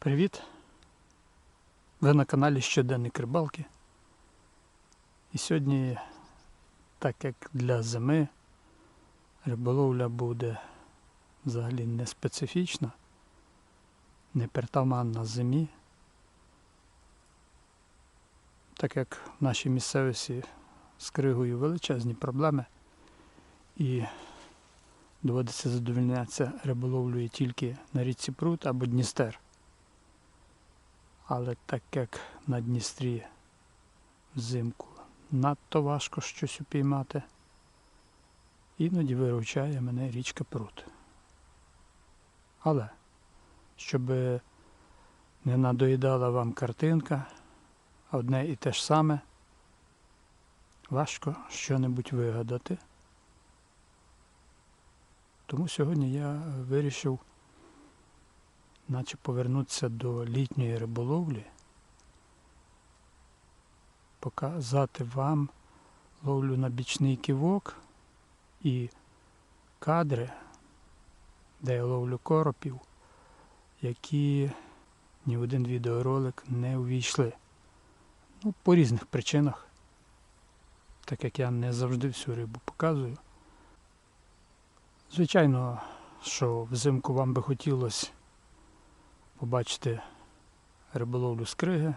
Привіт! Ви на каналі Щоденник Рибалки. І сьогодні, так як для зими, риболовля буде взагалі не специфічна, не притаманна зимі. Так як в нашій місцевості з кригою величезні проблеми і доводиться задовольнятися риболовлею тільки на річці Прут або Дністер. Але так як на Дністрі взимку надто важко щось упіймати, іноді виручає мене річка Прут. Але, щоб не надоїдала вам картинка, одне і те ж саме, важко що-небудь вигадати. Тому сьогодні я вирішив наче повернутися до літньої риболовлі, показати вам ловлю на бічний ківок і кадри, де я ловлю коропів, які ні в один відеоролик не увійшли. Ну, по різних причинах, так як я не завжди всю рибу показую. Звичайно, що взимку вам би хотілося побачити риболовлю з криги.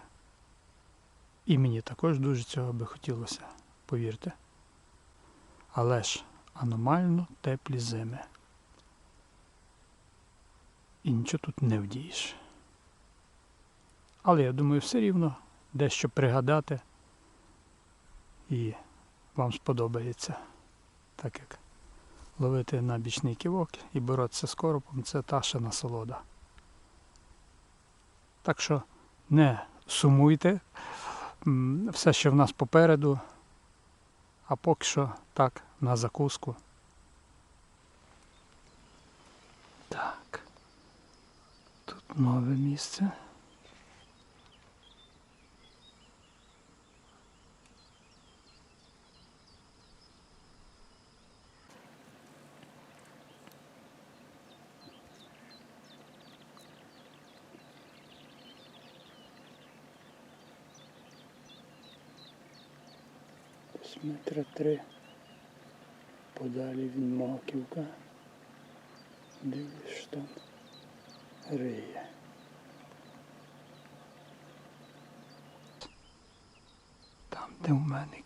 І мені також дуже цього би хотілося, повірте. Але ж аномально теплі зими. І нічого тут не вдієш. Але я думаю, все рівно дещо пригадати і вам сподобається, так як ловити на бічний ківок і боротися з коропом це та ще насолода. Так що не сумуйте. Все ще в нас попереду. А поки що так, на закуску. Так. Тут нове місце. Десь метра три подалі від маківка. Дивиш там риє. Там, де у мене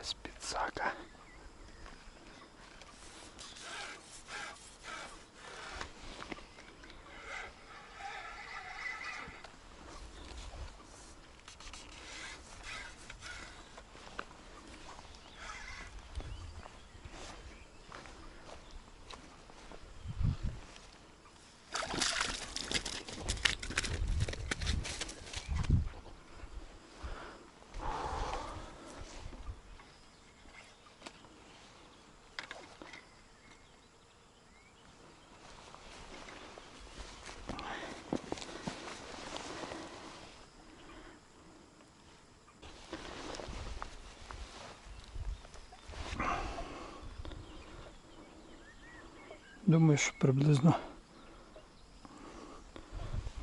Без Думаю, що приблизно.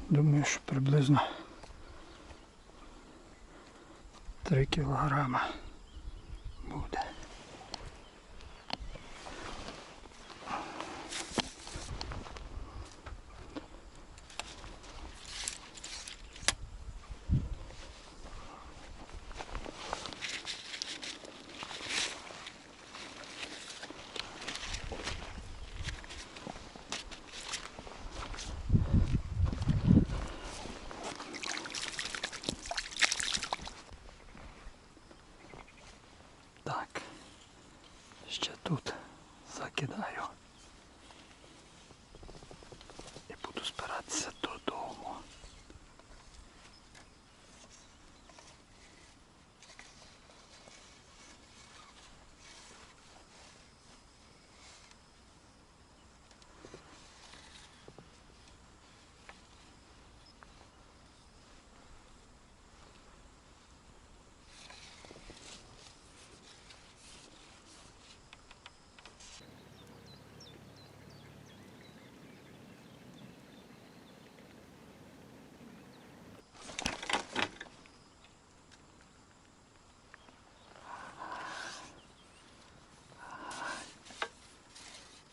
Думаю, що приблизно 3 кілограма буде. Так. Ще тут закидаю. І буду збиратися додому.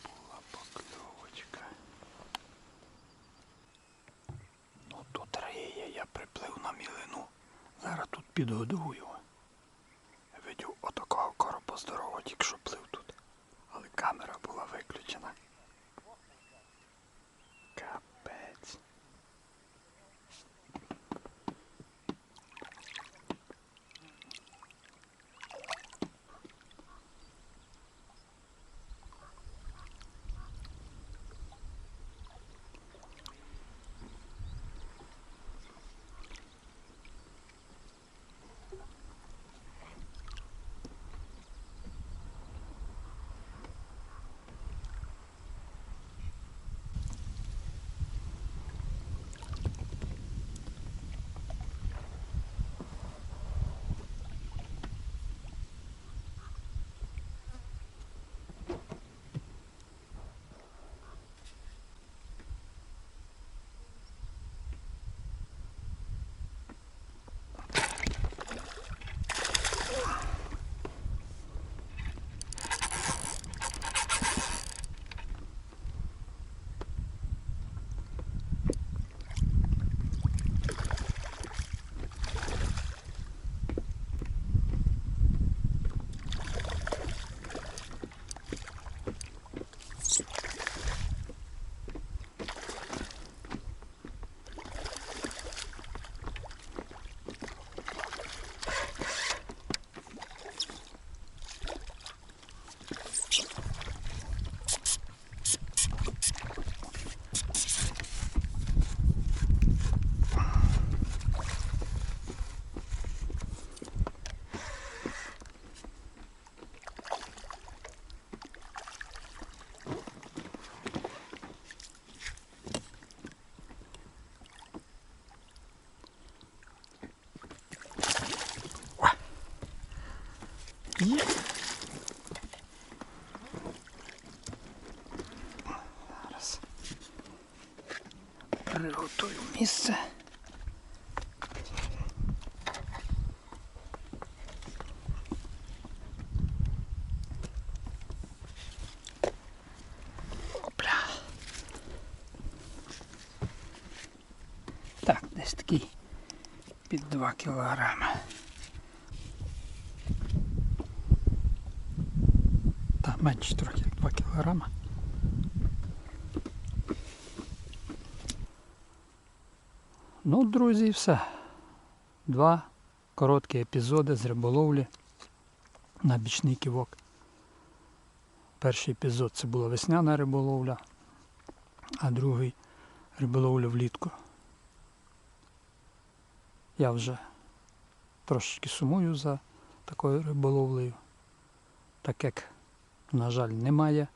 Була покльовочка. Ну тут риє, я приплив на мілину. Зараз тут підгодую. Видів отакого коропа здорового, тільки що плив тут. Але камера була виключена. Є. Зараз. Приготую місце. Так, десь такий під 2 кілограми. Менше трохи, 2 кілограма. Ну, друзі, все. Два короткі епізоди з риболовлі на бічний ківок. Перший епізод це була весняна риболовля, а другий риболовля влітку. Я вже трошечки сумую за такою риболовлею, так як, на жаль, немає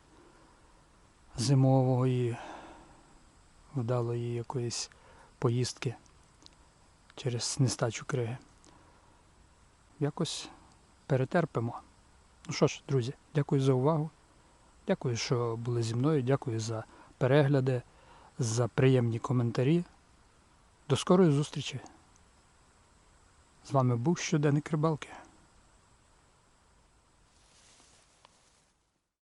зимової вдалої якоїсь поїздки через нестачу криги. Якось перетерпимо. Ну що ж, друзі, дякую за увагу. Дякую, що були зі мною. Дякую за перегляди, за приємні коментарі. До скорої зустрічі. З вами був щоденник рибалки.